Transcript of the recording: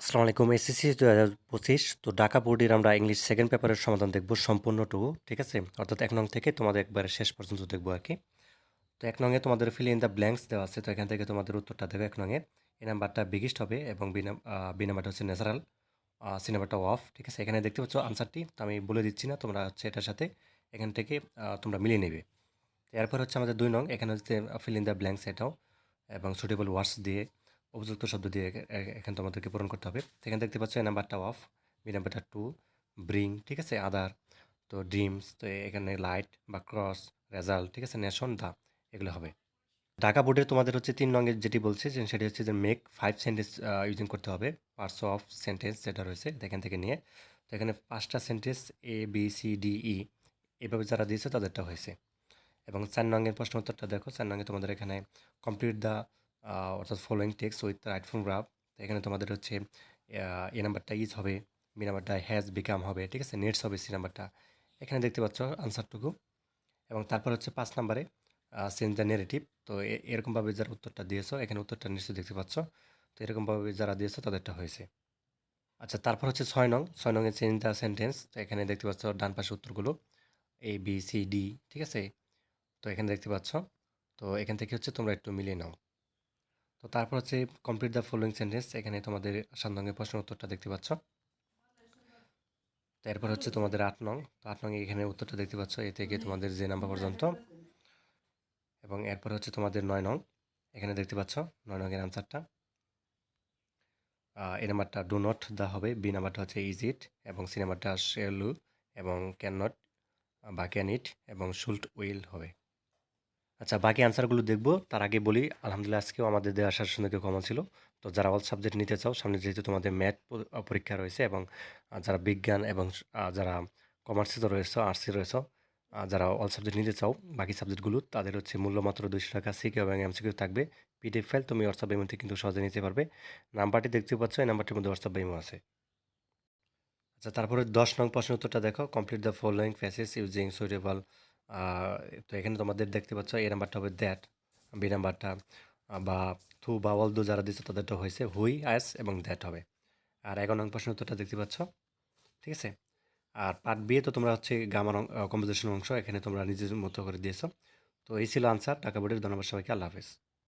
আসসালামু আলাইকুম, এসএসসি দু হাজার পঁচিশ। তো ঢাকা বোর্ডের আমরা ইংলিশ সেকেন্ড পেপারের সমাধান দেখব সম্পূর্ণটুকু, ঠিক আছে? অর্থাৎ এক নং থেকে তোমাদের একবারে শেষ পর্যন্ত দেখব আর কি। তো এক নংয়ে তোমাদের ফিল ইন দ্য ব্ল্যাঙ্কস দেওয়া আছে, তো এখান থেকে তোমাদের উত্তরটা দেবে এক নংয়ে এই নাম্বারটা বিগিস্ট হবে এবং বি নাম বি নাম্বারটা হচ্ছে ন্যাচারাল সি নাম্বারটা অফ ঠিক আছে? এখানে দেখতে পাচ্ছ আনসারটি তো আমি বলে দিচ্ছি না, তোমরা হচ্ছে এটার সাথে এখান থেকে তোমরা মিলিয়ে নেবে। এরপর হচ্ছে আমাদের দুই নং, এখানে হচ্ছে ফিল ইন দ্য ব্ল্যাঙ্কস এটাও এবং সুটেবল ওয়ার্ডস দিয়ে। উপযুক্ত শব্দ দিয়ে এখানে তোমাদেরকে পূরণ করতে হবে। এখানে দেখতে পাচ্ছ নাম্বারটা অফ বি নাম্বারটা টু ব্রিং ঠিক আছে আদার তো ড্রিমস তো এখানে লাইট বা ক্রস রেজাল্ট ঠিক আছে নেশন দা এগুলো হবে। ঢাকা বোর্ডে তোমাদের হচ্ছে তিন রঙের যেটি বলছে সেটি হচ্ছে যে মেক ফাইভ সেন্টেন্স ইউজিং করতে হবে। পার্টস অফ সেন্টেন্স যেটা রয়েছে এখান থেকে নিয়ে, তো এখানে পাঁচটা sentence A B C D E এভাবে যারা দিয়েছে তাদেরটা হয়েছে। এবং চার নঙ্গের প্রশ্ন উত্তরটা দেখো, চার নঙ্গে তোমাদের এখানে কমপ্লিট দ্য অর্থাৎ following text with right from graph তো এখানে তোমাদের হচ্ছে এ নাম্বারটা ইজ হবে বি নাম্বারটা হ্যাজ বিকাম হবে, ঠিক আছে? নেটস হবে সি নাম্বারটা এখানে দেখতে পাচ্ছ আনসারটুকু এবং তারপর হচ্ছে পাঁচ নাম্বারে চেঞ্জ দ্য নেগেটিভ তো এরকমভাবে যারা উত্তরটা দিয়েছ, এখানে উত্তরটা নিশ্চয়ই দেখতে পাচ্ছ। তো এরকমভাবে যারা দিয়েছ, তাদেরটা হয়েছে। আচ্ছা তারপর হচ্ছে ছয় নং। ছয় নংয়ে চেঞ্জ দ্য সেন্টেন্স তো এখানে দেখতে পাচ্ছ ডান পাশে উত্তরগুলো। এ বি সি ডি ঠিক আছে? তো এখানে দেখতে পাচ্ছ। তো এখান থেকে হচ্ছে তোমরা একটু মিলিয়ে নাও। তো তারপর হচ্ছে কমপ্লিট দ্য ফলোয়িং সেন্টেন্স এখানে তোমাদের সাত নঙ্গের প্রশ্ন উত্তরটা দেখতে পাচ্ছ। তারপর হচ্ছে তোমাদের আট নং। তো আট নং এখানে উত্তরটা দেখতে পাচ্ছ। এ থেকে তোমাদের যে নাম্বার পর্যন্ত। এবং এরপর হচ্ছে তোমাদের নয় নং। এখানে দেখতে পাচ্ছ নয় নংয়ের আনসারটা এই নাম্বারটা ডু নট দা হবে। বি নাম্বারটা হচ্ছে ইজ ইট এবং সি নাম্বারটা শেলু এবং ক্যান নট বা ক্যান ইট এবং শুল্ট উইল হবে। আচ্ছা বাকি আনসারগুলো দেখব। তার আগে বলি, আলহামদুলিল্লাহ আজকেও আমাদের দেওয়া আসার সঙ্গে কেউ কমা ছিল। তো যারা অল সাবজেক্ট নিতে চাও, সামনে যেহেতু তোমাদের ম্যাথ পরীক্ষা রয়েছে এবং যারা বিজ্ঞান এবং যারা কমার্সে রয়েছে আর্টসে রয়েছে যারা অল সাবজেক্ট নিতে চাও, বাকি সাবজেক্টগুলো তাদের হচ্ছে মূল্য মাত্র দুইশো টাকা সিকে এবং এমসিকিউ থাকবে। পিডিএফ ফাইল তুমি হোয়াটসঅ্যাপ এমতে কিন্তু সহজে নিতে পারবে। নাম্বারটি দেখতে পাচ্ছ, এই নাম্বারটির মধ্যে হোয়াটসঅ্যাপ ইমো আছে। আচ্ছা তারপরে দশ নং প্রশ্ন উত্তরটা দেখো। Complete the following phrases using suitable তো এখানে তোমাদের দেখতে পাচ্ছ এই নাম্বারটা হবে দ্যাট বি নাম্বারটা বা থু বা অল দু যারা দিচ্ছে তাদেরটা হয়েছে হুই আস এবং দ্যাট হবে। আর এগারো নং প্রশ্ন উত্তরটা দেখতে পাচ্ছ, ঠিক আছে? আর পার্ট বিয়ে তো তোমরা হচ্ছে গামার কম্পোজিশন অংশ এখানে তোমরা নিজের মতো করে দিয়েছ। তো এই ছিল আনসার টাকা বোর্ডের ধন্যবাদ সবাইকে, আল্লাহ হাফেজ।